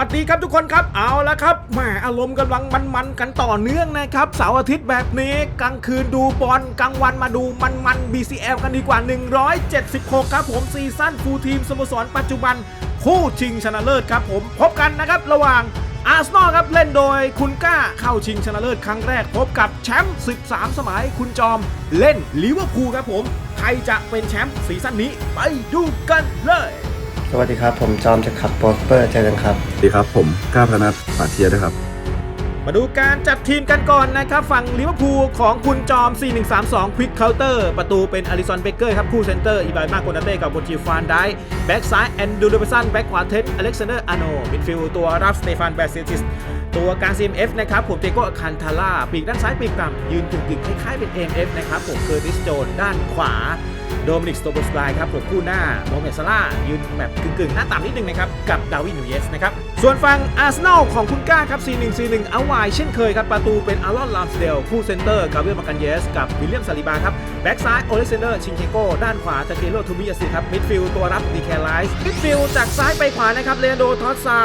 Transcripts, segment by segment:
วัสดีครับทุกคนครับ เอาละครับแหมอารมณ์กำลังมันๆกันต่อเนื่องนะครับเสาร์อาทิตย์แบบนี้กลางคืนดูบอลกลางวันมาดูมันๆ BCL กันดีกว่า 176 ครับผมซีซั่นฟูลทีมสโมสรปัจจุบัน คู่ชิงชนะเลิศครับผมพบกันนะครับระหว่างอาร์เซนอลครับเล่นโดยคุณก้าเข้าชิงชนะเลิศครั้งแรก พบกับแชมป์ศึก3สมัยคุณจอม เล่นลิเวอร์พูลครับผม ใครจะเป็นแชมป์ซีซั่นนี้ไปดูกันเลย สวัสดีครับ ผมจอมจากขับโปสเปอร์เจอกันครับ สวัสดีครับ ผมก้าวพนัทปาเทียด้วยครับ มาดูการจัดทีมกันก่อนนะครับ ฝั่งลิเวอร์พูลของคุณจอม 4132 ควิกเคาน์เตอร์ ประตูเป็นอลิสันเบเกอร์ครับคู่เซนเตอร์ อีบายมาโกนาเต้กับโบจิฟานไดแบ็กซ้ายแอนดูเดอร์สันแบ็กขวาเท็ดอเล็กซานเดอร์อาโนมิดฟิลด์ตัวรับสเตฟานแบสเซติสตัวกลาง CMF นะครับผมเตโกคันทาร่าปีกด้านซ้ายปีกต่ำยืนกึ่งๆคล้ายๆเป็น AMF นะครับผมเคอร์ติสโจนด้านขวา โดมินิกสโตโบสไลครับผมคู่หน้าโมเมซาร่ายืนแบบกึ่งๆ หน้าต่ำนิดนึงนะครับ กับดาวินนูเยสนะครับ ส่วนฝั่งอาร์เซนอลของคุณก้าครับ4-1 4-1เอาไวเช่นเคยครับ ประตูเป็นอารอนลามสเดลคู่เซนเตอร์กาเบรียมากันเยส กับวิลเลียมซาลิบาครับ แบ็กซ้ายโอเลกซนเดอร์ชิงเชโกด้านขวาทาเกโรทูมิยาสิครับมิดฟิลด์ตัวรับดีแคลไลส์มิดฟิลด์จากซ้ายไปขวานะครับเลนโดทอสซา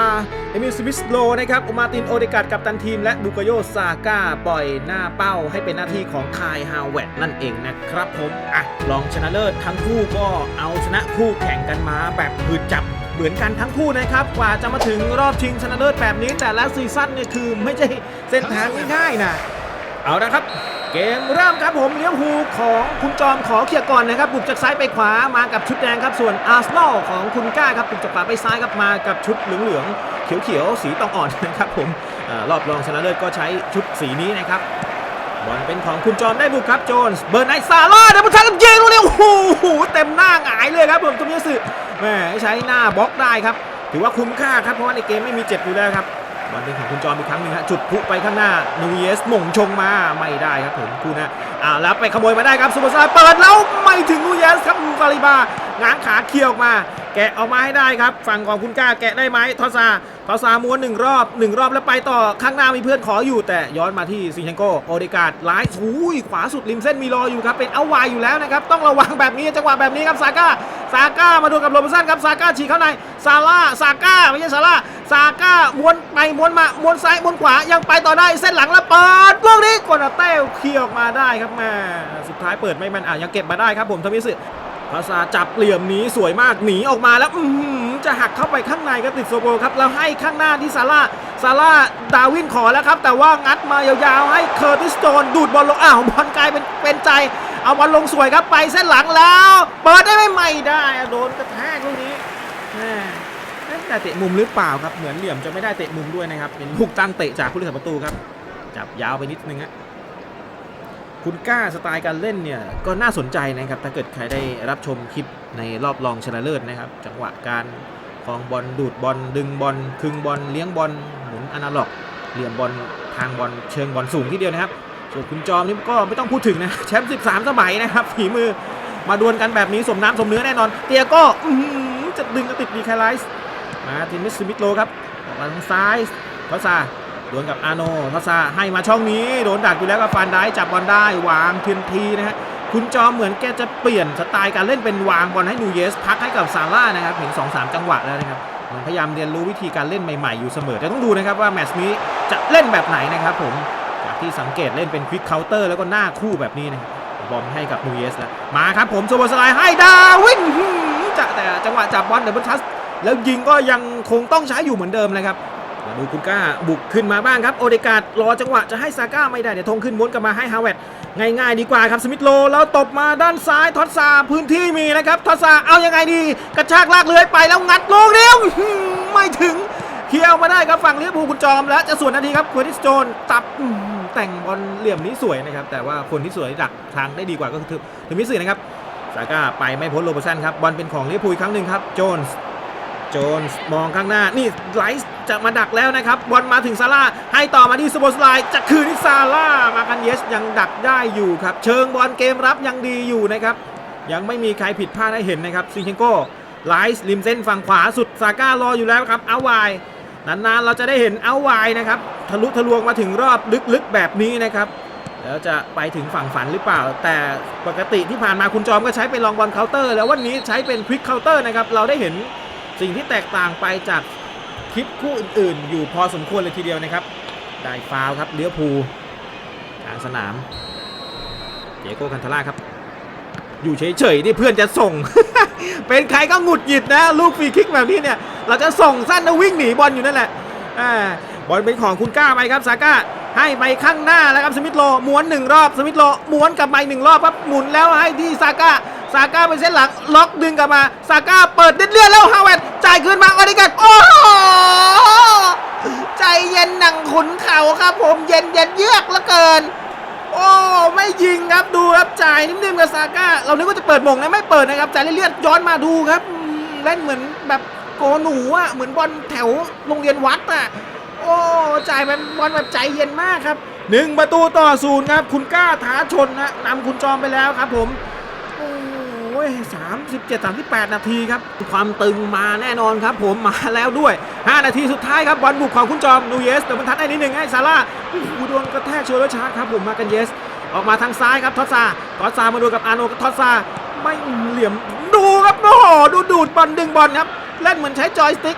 เอมิลสมิสโลนะครับอุมาตินโอเดกาดกับตันทีม และบุกโยซาก้าปล่อยหน้าเป้าให้เป็นหน้าที่ของคายฮาวเวตนั่นเองนะครับผมอะลองชนะเลิศทั้งคู่ก็เอาชนะคู่แข่งกันมาแบบหืดจับเหมือนกันทั้งคู่นะครับ กว่าจะมาถึงรอบชิงชนะเลิศแบบนี้ แต่ละซีซั่นเนี่ยคือไม่ใช่เส้นทางง่ายๆนะเอาละครับ เกมเริ่มครับผมเลี้ยวฮูของคุณจอมขอเคลียร์ก่อนนะครับบุกจากซ้ายไปขวามากับชุดแดงครับส่วนอาร์เซนอลของคุณก้าครับบุกจากขวาไปซ้ายครับมากับชุดเหลืองๆเขียวๆสีตองอ่อนนะครับผมอรอบรองชนะเลิศก็ใช้ชุดสีนี้นะครับบอลเป็นของคุณจอมได้บุกครับโจนส์เบิร์นไนซาร่าเดี๋ยวมันทักยิงลูกนี้โอ้โหเต็มหน้าหงายเลยครับผมตรงนี้สึแหมใช้หน้าบล็อกได้ครับ ถือว่าคุ้มค่าครับเพราะว่าในเกมไม่มีเจ็บอยู่แล้วครับ บอลเป็นของคุณจอมอีกครั้งหนึ่งฮะจุดพุไปข้างหน้านูเยสมงชงมาไม่ได้ครับผมคู่นะอ่าแล้วไปขโมยมาได้ครับซูเปอร์ซาร์เปิดแล้วไม่ถึงนูเยสครับฟาริบาง้างขาเคี่ยวออกมาแกะออกมาให้ได้ครับ ฝั่งของคุณก้าแกะได้ไหมทอซาทอซาม้วนหนึ่งรอบหนึ่งรอบแล้วไปต่อข้างหน้ามีเพื่อนขออยู่ แต่ย้อนมาที่ซิงเชนโกโอเดกาดไลท์อุ้ยขวาสุดริมเส้นมีรออยู่ครับเป็นเอาวายอยู่แล้วนะครับต้องระวังแบบนี้จังหวะแบบนี้ครับซาก้า ซาก้ามาดูกับโรเบร์ตสันครับซาก้าฉีกเข้าในซาร่าซาก้าไม่ใช่ซาร่าซาก้าม้วนไปม้วนมาม้วนซ้ายม้วนขวายังไปต่อได้เส้นหลังแล้วเปิดลูกนี้กดเต้เคลียร์ออกมาได้ครับแม่สุดท้ายเปิดไม่แมันอะยังเก็บมาได้ครับผมทมิสึภาษาจับเหลี่ยมหนีสวยมากหนีออกมาแล้วจะหักเข้าไปข้างในก็ติดโซโบครับแล้วให้ข้างหน้าที่ซาร่าซาร่าดาวินขอแล้วครับ แต่ว่างัดมายาวๆให้เคอร์ติสโจนดูดบอลลงอ้าวบอลกลายเป็นเป็นใจ เอาบอลลงสวยครับไปเส้นหลังแล้ว เปิดได้ไหมไม่ได้อะโดนกระแทกลูกนี้แต่เตะมุมหรือเปล่าครับเหมือนเหลี่ยมจะไม่ได้เตะมุมด้วยนะครับเป็นลูกตั้งเตะจากผู้รักษาประตูครับจับยาวไปนิดนึงฮะคุณกล้าสไตล์การเล่นเนี่ยก็น่าสนใจนะครับถ้าเกิดใครได้รับชมคลิปในรอบรองชนะเลิศนะครับ จังหวะการคลองบอลดูดบอลดึงบอลคึงบอลเลี้ยงบอลหมุนอนาล็อก เหลี่ยมบอลทางบอลเชิงบอลสูงทีเดียวนะครับ ส่วนคุณจอมนี่ก็ไม่ต้องพูดถึงนะแชมป์13 สมัยนะครับฝีมือมาดวลกันแบบนี้สมน้ำสมเนื้อแน่นอน เตียก็อืจะดึงกระติดดีแคลไลส์มาทีมิสซิมิโลครับออกมาทางซ้ายทอซาดวลกับอาโนทัสซาให้มาช่องนี้โดนดักอยู่แล้วกับฟันได้จับบอลได้วางทันทีนะฮะคุณจอมเหมือนแกจะเปลี่ยนสไตล์การเล่นเป็นวางบอลให้นูเยส พักให้กับซาร่านะครับเห็น2อสจังหวะแล้วนะครับมือนพยายามเรียนรู้วิธีการเล่นใหม่ๆอยู่เสมอแต่ต้องดูนะครับว่าแมตช์นี้จะเล่นแบบไหนนะครับผม ที่สังเกตเล่นเป็นควิกเคาน์เตอร์แล้วก็หน้าคู่แบบนี้นะบอลให้กับนูเยสแล้วมาครับผมโซโบสไลให้ดาวินหืมจะแต่จังหวะจับบอลเดบิลทัสแล้วยิงก็ยังคงต้องใช้อยู่เหมือนเดิมเลยครับมาดูคุณก้าบุกขึ้นมาบ้างครับ โอเดกาดรอจังหวะจะให้ซาก้าไม่ได้เดี๋ยวทงขึ้นม้วนกลับมาให้ฮาวเวตง่ายๆดีกว่าครับสมิธโลแล้วตบมาด้านซ้ายทอดซาพื้นที่มีนะครับทอดซาเอายังไงดี กระชากลากเลื้อยไปแล้วงัดลูกเดียวไม่ถึงเคียร์ออกมาได้ครับฝั่งลิเวอร์พูลคุณจอม และจะส่วนนาทีครับควอติสโจนตับ แต่งบอลเหลี่ยมนี้สวยนะครับ แต่ว่าคนที่สวยดักทางได้ดีกว่าก็คือถึงมิสซี่นะครับซาก้าไปไม่พ้นโรเบสันครับบอลเป็นของลิเวอร์พูลอีกครั้งหนึ่งครับโจนส์โจนส์มองข้างหน้านี่ไลท์จะมาดักแล้วนะครับบอลมาถึงซาร่าให้ต่อมาที่สโบสไลจะคืนที่ซาร่ามากันเยสยังดักได้อยู่ครับ เชิงบอลเกมรับยังดีอยู่นะครับ ยังไม่มีใครผิดพลาดให้เห็นนะครับซิงเชนโกไลท์ริมเส้นฝั่งขวาสุดซาก้ารออยู่แล้วครับเอาไวายนานๆเราจะได้เห็นเอาไวายนะครับ ทะลุทะลวงมาถึงรอบลึกๆแบบนี้นะครับ แล้วจะไปถึงฝั่งฝันหรือเปล่า แต่ปกติที่ผ่านมาคุณจอมก็ใช้เป็นลองบอลเคาน์เตอร์ แล้ววันนี้ใช้เป็นควิกเคาน์เตอร์นะครับเราได้เห็นสิ่งที่แตกต่างไปจากคลิปคู่อื่นๆ อยู่พอสมควรเลยทีเดียวนะครับ ได้ฟาวครับเลี้ยวภูลกลางสนามเดโก้คันทาร่าครับ อยู่เฉยๆนี่เพื่อนจะส่ง เป็นใครก็หงุดหงิดนะ ลูกฟรีคิกแบบนี้เนี่ย เราจะส่งสั้นแล้ววิ่งหนีบอลอยู่นั่นแหละอ่าบอลเป็นของคุณก้าไปครับซาก้าให้ไปข้างหน้าแล้วครับสมิธโลม้วนหนึ่งรอบสมิธโลม้วนกลับมาอีกหนึ่งรอบครับหมุนแล้วให้ที่ซาก้าซาก้าไปเส้นหลังล็อกดึงกลับมาซาก้าเปิดเลื่อนแล้วฮาวเวิร์ดจ่ายคืนมาออดิกันโอ้ใจเย็นหนังขุนเข่าครับผมเย็นเย็นเยือกเหลือเกิน โอ้ไม่ยิงครับดูครับจ่ายนิ่มๆกับซาก้าเรานึกว่าจะเปิดหมงนะไม่เปิดนะครับจ่ายเลือดย้อนมาดูครับเล่นเหมือนแบบโกหนูอะเหมือนบอลแถวโรงเรียนวัดอะ โอ้จ่ายแบบบอลแบบใจเย็นมากครับหนึ่งประตูต่อศูนย์ครับ คุณกล้าท้าชนนะนำคุณจอมไปแล้วครับผมโอ้ยสามสิบเจ็ดสามสิบแปดนาทีครับ ความตึงมาแน่นอนครับ ผมมาแล้วด้วย 5 นาทีสุดท้ายครับบอลบุกของคุณจอมนูเยสแต่บรรทัดได้นิดหนึ่งให้ซาร่าโอ้โหโดนกระแทกเชลเลอชาร์ครับผมมากันเยส ออกมาทางซ้ายครับทอสซาทอสซามาดูกับอาโนทอสซาไม่เหลี่ยมดูครับโอ้โหดูดูดบอลดึงบอลครับเล่นเหมือนใช้จอยสติ๊ก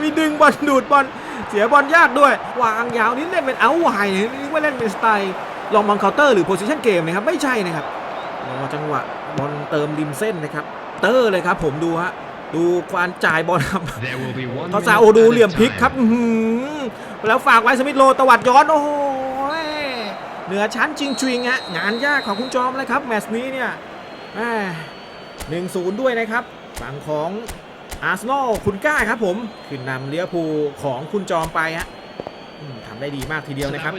มีดึงบอลดูดบอลเสียบอลยากด้วย วางยาวนี่เล่นเป็นเอาไวน์นึกว่าเล่นเป็นสไตล์ลองมองเคาน์เตอร์หรือโพซิชันเกมนะครับไม่ใช่นะครับรอจังหวะบอลเติมริมเส้นนะครับ เตอร์เลยครับผมดูฮะดูควานจ่ายบอลครับ There will be one ทอซาโอดูเหลี่ยมพลิกครับอื้อหือแล้วฝากไว้สมิธโลตวัดย้อนโอ้โหเหนือชั้นจริงๆฮะงานยากของคุณจอมเลยครับแมตช์นี้เนี่ยหนึ่งศูนย์ด้วยนะครับฝั่งของ อาร์เซนอลคุณก้าครับผม ขึ้นนำเลี้ยวภูลของคุณจอมไปฮะอืมทำได้ดีมากทีเดียวนะครับ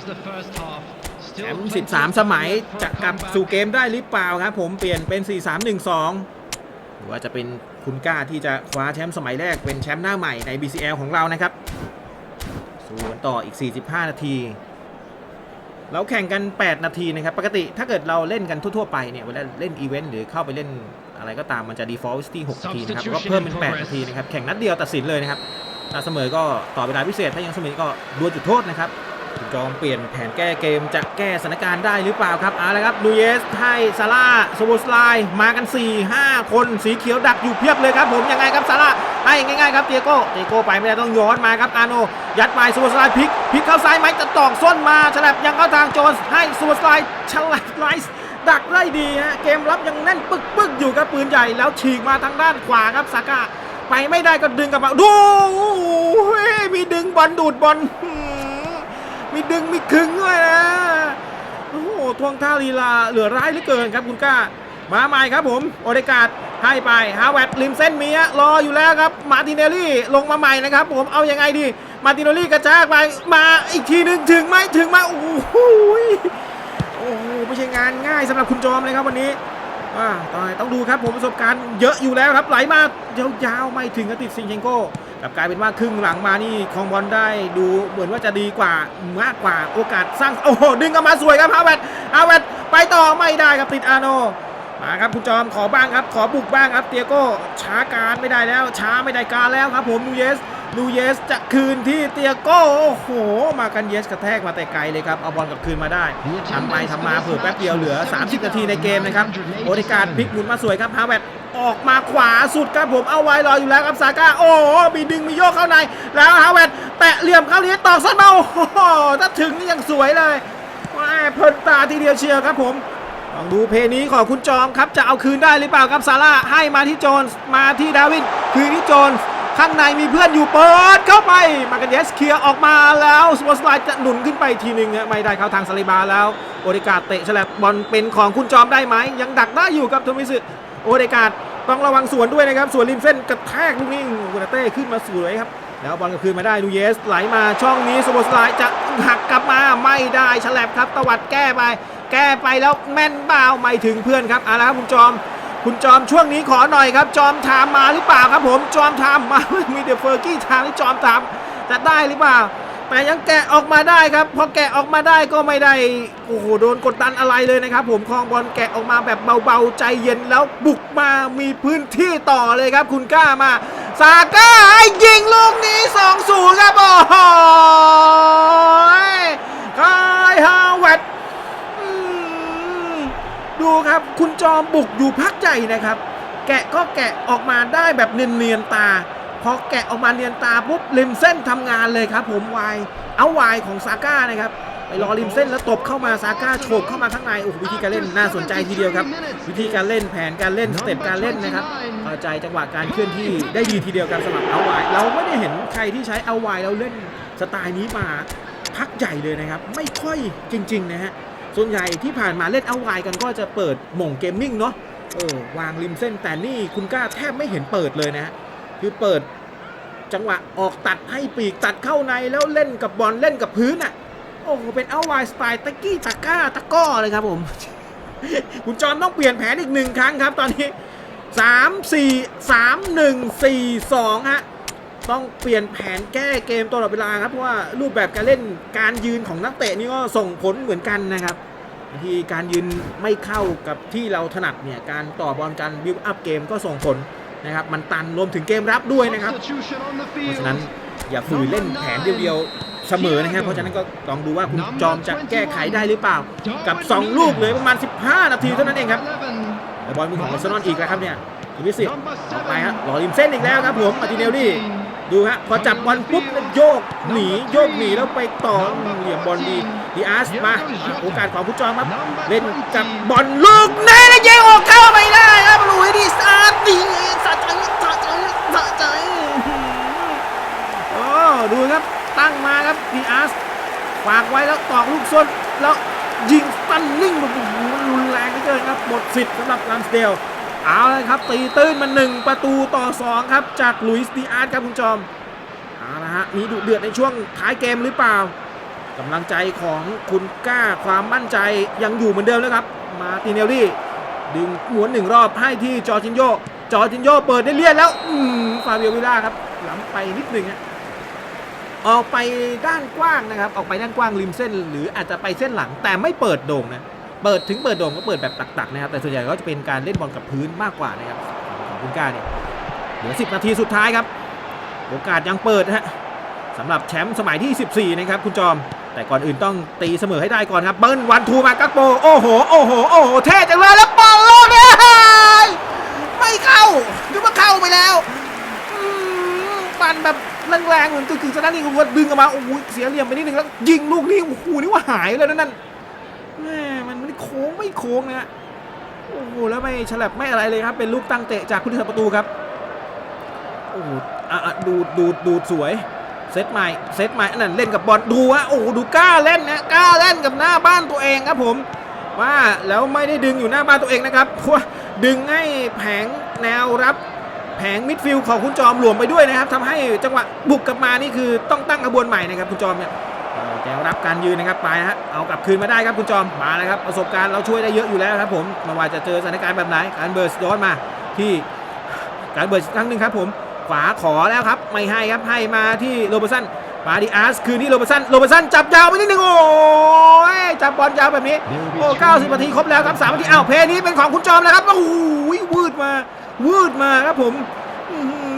แชมป์13 สมัยจะกลับสู่เกมได้หรือเปล่าครับผมเปลี่ยนเป็น 4-3-1-2 หรือว่าจะเป็นคุณกล้าที่จะคว้าแชมป์สมัยแรกเป็นแชมป์หน้าใหม่ใน BCL ของเรานะครับสู้กันต่ออีก 45 นาที เราแข่งกัน 8 นาทีนะครับ ปกติถ้าเกิดเราเล่นกันทั่ว ๆ ไปเนี่ยเวลาเล่นอีเวนต์หรือเข้าไปเล่น อะไรก็ตามมันจะ default ที่6นาทีนะครับก็เพิ่มเป็น 8 นาทีนะครับแข่งนัดเดียวตัดสินเลยนะครับถ้าเสมอก็ต่อเวลาพิเศษถ้ายังเสมอก็ดวลจุดโทษนะครับคุณจอมเปลี่ยนแผนแก้เกมจะแก้สถานการณ์ได้หรือเปล่าครับเอาละครับดูเยสให้ซาร่าโซโบสไลน์มากัน 4 5 คนสีเขียวดักอยู่เพียบเลยครับผมยังไงครับซาร่าให้ง่ายๆครับเตียโก้เตียโก้ไปไม่ได้ต้องย้อนมาครับอาโน ยัดไปโซโบสไลน์พลิกพลิกเข้าซ้ายไหมจะตอกส้นมาฉลับยังเข้าทางโจนส์ให้โซโบสไลน์ฉลับไลส์ ดักได้ดีฮะเกมรับยังแน่นปึกๆอยู่ครับปืนใหญ่แล้วฉีกมาทางด้านขวาครับซากาไปไม่ได้ก็ดึงกลับมาดูเฮ้ยมีดึงบอลดูดบอลมีดึงมีคึงด้วยนะโอ้โหทวงท่าลีลาเหลือร้ายเหลือเกินครับคุณก้า มาใหม่ครับผมโอเดกาดให้ไปฮาวเวิร์ดริมเส้นมีรออยู่แล้วครับมาติเนลลี่ลงมาใหม่นะครับ ผมเอายังไงดี มาติเนลลี่กระชากไปมาอีกทีหนึ่งถึงไหมถึงไหมโอ้โห อ้ไม่ใช่งานง่ายสำหรับคุณจอมเลยครับวันนี้ว่าต้องต้องดูครับผมประสบการณ์เยอะอยู่แล้วครับไหลมายาวๆไม่ถึงกติดซิงเชนโกกลับกลายเป็นว่าครึ่งหลังมานี่คองบอลได้ดูเหมือนว่าจะดีกว่ามากกว่าโอกาสสร้างโอ้โหดึงกลับมาสวยครับฮาวเวิร์ดฮาวเวิร์ดไปต่อไม่ได้ครับติดอาโนมาครับคุณจอมขอบ้างครับ ขอบุกบ้างครับเตียโก้ช้าการไม่ได้แล้ว ช้าไม่ได้การแล้วครับผมนูเยส นูเยสจะคืนที่เตียโก้โอ้โห มากันเยสกระแทกมาแต่ไกลเลยครับเอาบอลกลับคืนมาได้ทำไปทำมาเผื่อแป๊บเดียวเหลือ 30 นาทีในเกมนะครับโอดิการพลิกหมุนมาสวยครับฮาวเวดออกมาขวาสุดครับผมเอาไว้รออยู่แล้วครับซาก้าโอ้มีดึงมีโยกเข้าใน แล้วฮาวเวดแตะเหลี่ยมเข้านี้ตอกส้นเบาโอ้โหถ้าถึงนี่ยังสวยเลยเพลินตาทีเดียวเชียวครับผมลองดูเพลนี้ของคุณจอมครับจะเอาคืนได้หรือเปล่าครับซาร่าให้มาที่โจนส์มาที่ดาวินคืนที่โจนส์ ข้างในมีเพื่อนอยู่เปิดเข้าไป มากันเยสเคลียร์ออกมาแล้วสปอร์ตไลน์จะหนุนขึ้นไปทีหนึ่งไม่ได้เข้าทางซาลิบาแล้วโอเดกาเตะฉลับบอลเป็นของคุณจอมได้ไหมยังดักได้อยู่ครับโทมิสึโอเดกาต้องระวังสวนด้วยนะครับสวนริมเส้นกระแทกลูกนี้กุนาเต้ขึ้นมาสวยครับแล้วบอลก็คืนมาได้นูเยสไหลมาช่องนี้สปอร์ตไลน์จะหักกลับมาไม่ได้ฉลับครับตวัดแก้ไป แก้ไปแล้วแม่นเปล่าไม่ถึงเพื่อนครับเอาละครับคุณจอม คุณจอมช่วงนี้ขอหน่อยครับ จอมถามมาหรือเปล่าครับผมจอมถามมามีแต่เฟอร์กี้ถามที่จอมถามจะได้หรือเปล่า แต่ยังแกะออกมาได้ครับพอแกะออกมาได้ก็ไม่ได้โอ้โหโดนกดดันอะไรเลยนะครับ ผมคลองบอลแกะออกมาแบบเบาๆใจเย็นแล้วบุกมามีพื้นที่ต่อเลยครับ คุณกล้ามาซาก้าให้ยิงลูกนี้2-0ครับโอ้โหคายฮาวเวิร์ด ดูครับ คุณจอมบุกอยู่พักใหญ่นะครับ แกะก็แกะออกมาได้แบบเนียนๆตาพอแกะออกมาเรียนตาปุ๊บริมเส้นทำงานเลยครับ ผมวายเอาวายของซาก้านะครับไปรอริมเส้นแล้วตบเข้ามาซาก้าโฉบเข้ามาข้างในโอ้โหวิธีการเล่นน่าสนใจทีเดียวครับ วิธีการเล่นแผนการเล่นสเต็ปการเล่นนะครับเข้าใจจังหวะการเคลื่อนที่ได้ดีทีเดียวกันสำหรับเอาวายเราไม่ได้เห็นใครที่ใช้เอาวายแล้วเล่นสไตล์นี้มาพักใหญ่เลยนะครับ ไม่ค่อยจริง ๆ นะฮะ ส่วนใหญ่ที่ผ่านมาเล่นเอาไวกันก็จะเปิดหม่งเกมมิ่งเนาะเออวางริมเส้นแต่นี่คุณกล้าแทบไม่เห็นเปิดเลยนะฮะคือเปิดจังหวะออกตัดให้ปีกตัดเข้าในแล้วเล่นกับบอลเล่นกับพื้นอะโอ้โหเป็นเอาไวสไตล์ตะกี้ตะก้าตะก้อเลยครับผม คุณจอมต้องเปลี่ยนแผนอีกหนึ่งครั้งครับตอนนี้3 4 3 1 4 2ฮะ ต้องเปลี่ยนแผนแก้เกมตลอดเวลาครับเพราะว่ารูปแบบการเล่นการยืนของนักเตะนี่ก็ส่งผลเหมือนกันนะครับบางทีการยืนไม่เข้ากับที่เราถนัดเนี่ยการต่อบอลการบิวอัพเกมก็ส่งผลนะครับมันตันรวมถึงเกมรับด้วยนะครับเพราะฉะนั้นอย่าฝืนเล่นแผนเดียวๆเสมอนะครับเพราะฉะนั้นก็ลองดูว่าคุณจอมจะแก้ไขได้หรือเปล่า กับ 2 ลูกเลยประมาณ 15 นาทีเท่านั้นเองครับบอลมือของอาร์เซนอลอีกแล้วครับเนี่ยทีมิสิตออไปฮะรอริมเส้นอีกแล้วครับผมมาร์ติเนลลี่ ดูฮะพอจับบอลปุ๊บแล้วโยกหนีโยกหนีแล้วไปต่อเหลี่ยมบอลดีดีอาร์สมาโอกาสของผู้จอมครับเล่นกับบอลลูกแน่แล้วยิงออกเข้าไม่ได้ครับลุยดีสาร์ดีสะใจสะใจสะใจโอ้ดูครับตั้งมาครับดีอาร์สฝากไว้แล้วตอกลูกส้นแล้วยิงสตันนิ่งมันรุนแรงเลือเกินครับหมดสิทธิ์สำหรับลัมสเดล เอาเลยครับตีตื้นมา1ประตูต่อ2ครับจากลุยส์ดีอาร์ตครับคุณจอมเอาละฮะมีดุเดือดในช่วงท้ายเกมหรือเปล่ากำลังใจของคุณกล้าความมั่นใจยังอยู่เหมือนเดิมนะครับ มาติเนลลี่ ดึงหวนหนึ่งรอบให้ที่จอร์จินโยจอร์จินโยเปิดได้เลียนแล้ว อืมฟาเบียวิล่าครับล้ำไปนิดหนึ่งฮะออกไปด้านกว้างนะครับ ออกไปด้านกว้างริมเส้น หรืออาจจะไปเส้นหลังแต่ไม่เปิดโด่งนะ เปิดถึงเปิดโด่งก็เปิดแบบตักๆนะครับแต่ส่วนใหญ่ก็จะเป็นการเล่นบอลกับพื้นมากกว่านะครับของคุณก้าเนี่ยเหลือ 10 นาทีสุดท้ายครับ โอกาสยังเปิดนะฮะสำหรับแชมป์สมัยที่ 14 นะครับคุณจอม แต่ก่อนอื่นต้องตีเสมอให้ได้ก่อนครับ เบิ้ลวันทูมากักโป โอ้โห โอ้โห โอ้โห เท่จังเลยแล้วบอลโลกเนี่ยไม่เข้าหรือว่าเข้าไปแล้วอืมปันแบบแรงๆเหมือนกึ่งๆชนะนี่ก็ดึงออกมา โอ้โห เสียเหลี่ยมไปนิดนึงแล้ว ยิงลูกนี้ โอ้โห นี่ว่าหายเลยนะนั่นแม่น โค้งไม่โค้งนะฮะโอ้โหแล้วไม่ฉลับไม่อะไรเลยครับ เป็นลูกตั้งเตะจากผู้รักษาประตูครับโอ้โหอะดูดดูดดูดสวยเซตใหม่เซตใหม่อันนั้นเล่นกับบอลดูฮะโอ้โหดูกล้าเล่นนะกล้าเล่นกับหน้าบ้านตัวเองครับผมว่าแล้วไม่ได้ดึงอยู่หน้าบ้านตัวเองนะครับเพราะดึงให้แผงแนวรับ แผงมิดฟิลด์ของคุณจอมหลวมไปด้วยนะครับทำให้จังหวะบุกกลับมานี่คือต้องตั้งขบวนใหม่นะครับคุณจอมเนี่ย แกรับการยืนนะครับไปฮะเอากลับคืนมาได้ครับคุณจอมมาแล้วครับประสบการณ์เราช่วยได้เยอะอยู่แล้วครับผมไม่ว่าจะเจอสถานการณ์แบบไหนการเบิร์สย้อนมาที่การเบิร์สครั้งหนึ่งครับผมขวาขอแล้วครับไม่ให้ครับให้มาที่โรเบร์สันมาดิอาร์สคืนที่โรเบร์สันโรเบร์สันจับยาวไปนิดนึงโอ้ยจับบอลยาวแบบนี้โอ้90นาทีครบแล้วครับ3นาทีอ้าวเพลนี้เป็นของคุณจอมแล้วครับโอ้โหวืดมาวืดมาครับผม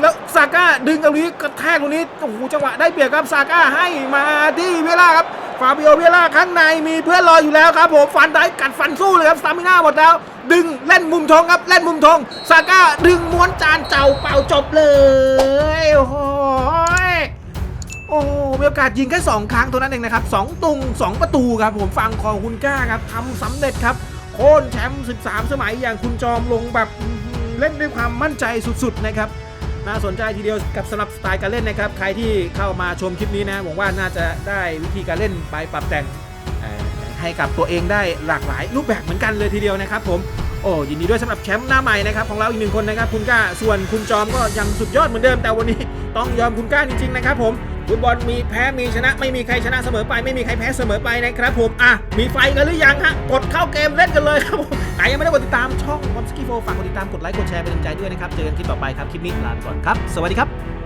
แล้วซาก้าดึงตรงนี้กระแทกตรงนี้โอ้โหจังหวะได้เปรียบครับซาก้าให้มาที่เวล่าครับฟาบิโอเวล่าข้างในมีเพื่อนรออยู่แล้วครับผมฟันได้กัดฟันสู้เลยครับสามิน่าหมดแล้ว ดึงเล่นมุมธงครับเล่นมุมธงซาก้าดึงม้วนจานเจ้าเป่าจบเลยโอ้โหโอ้มีโอกาสยิงแค่สองครั้งตัวนั้นเองนะครับสองตุงสองประตูครับ ผมฟังของคุณก้าครับทำสำเร็จครับ โค่นแชมป์ 13 สมัยอย่างคุณจอมลงแบบเล่นด้วยความมั่นใจสุดๆนะครับ น่าสนใจทีเดียวกับสำหรับสไตล์การเล่นนะครับ ใครที่เข้ามาชมคลิปนี้นะหวังว่าน่าจะได้วิธีการเล่นไปปรับแต่งให้กับตัวเองได้หลากหลายรูปแบบเหมือนกันเลยทีเดียวนะครับผมโอ้ยินดีด้วยสำหรับแชมป์หน้าใหม่นะครับของเราอีกหนึ่งคนนะครับคุณก้าส่วนคุณจอมก็ยังสุดยอดเหมือนเดิมแต่วันนี้ต้องยอมคุณก้าจริงๆนะครับผม ฟุตบอลมีแพ้มีชนะ ไม่มีใครชนะเสมอไป ไม่มีใครแพ้เสมอไปนะครับผมอะมีไฟกันหรือยังฮะกดเข้าเกมเล่นกันเลยครับผมใครยังไม่ได้กดติดตามช่องคอมสกี้โฟฝากกดติดตามกดไลค์กดแชร์เป็นกำลังใจด้วยนะครับเจอกันคลิปต่อไปครับคลิปนี้ลาไปก่อนครับ สวัสดีครับ